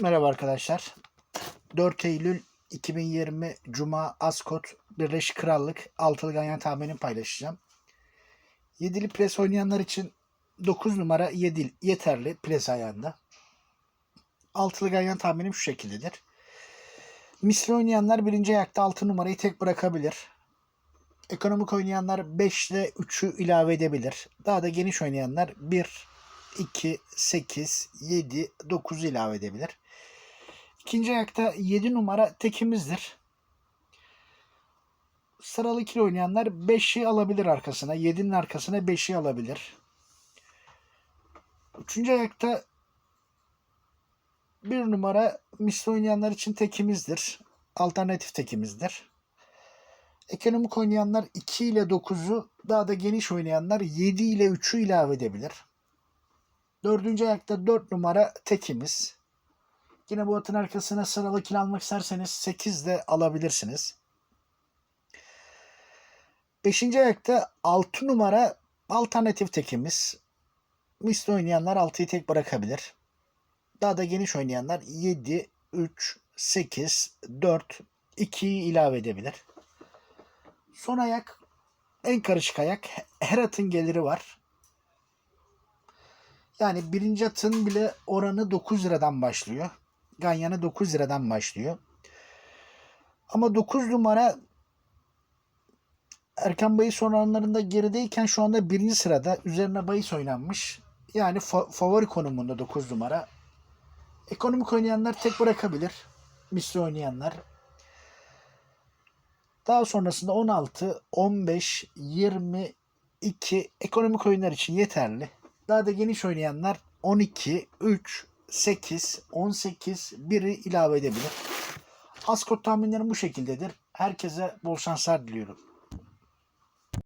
Merhaba arkadaşlar. 4 Eylül 2020 Cuma Ascot Birleşik Krallık altılı ganyan tahminini paylaşacağım. Yedili pres oynayanlar için 9 numara yedil yeterli pres ayağında. Altılı ganyan tahminim şu şekildedir. Misli oynayanlar birinci ayakta 6 numarayı tek bırakabilir. Ekonomik oynayanlar 5 ile 3'ü ilave edebilir. Daha da geniş oynayanlar 1, 2, 8, 7, 9 ilave edebilir. İkinci ayakta 7 numara tekimizdir. Sıralı ikili oynayanlar 5'i alabilir arkasına. 7'nin arkasına 5'i alabilir. Üçüncü ayakta bir numara misli oynayanlar için tekimizdir. Alternatif tekimizdir. Ekonomik oynayanlar 2 ile 9'u daha da geniş oynayanlar 7 ile 3'ü ilave edebilir. Dördüncü ayakta 4 numara tekimiz. Yine bu atın arkasına sıralı kil almak isterseniz 8 de alabilirsiniz. Beşinci ayakta 6 numara alternatif tekimiz. Misli oynayanlar 6'yı tek bırakabilir. Daha da geniş oynayanlar 7, 3, 8, 4, 2'yi ilave edebilir. Son ayak en karışık ayak. Her atın geliri var. Yani birinci atın bile oranı 9 liradan başlıyor. Ganyanı 9 liradan başlıyor. Ama 9 numara Erkan Bayis oranlarında gerideyken şu anda birinci sırada. Üzerine Bayis oynanmış. Yani fa- favori konumunda 9 numara. Ekonomik oynayanlar tek bırakabilir. Misli oynayanlar. Daha sonrasında 16, 15, 22 ekonomik oyunlar için yeterli. Daha da geniş oynayanlar 12, 3, 8, 18, 1'i ilave edebilir. Ascot tahminlerim bu şekildedir. Herkese bol şanslar diliyorum.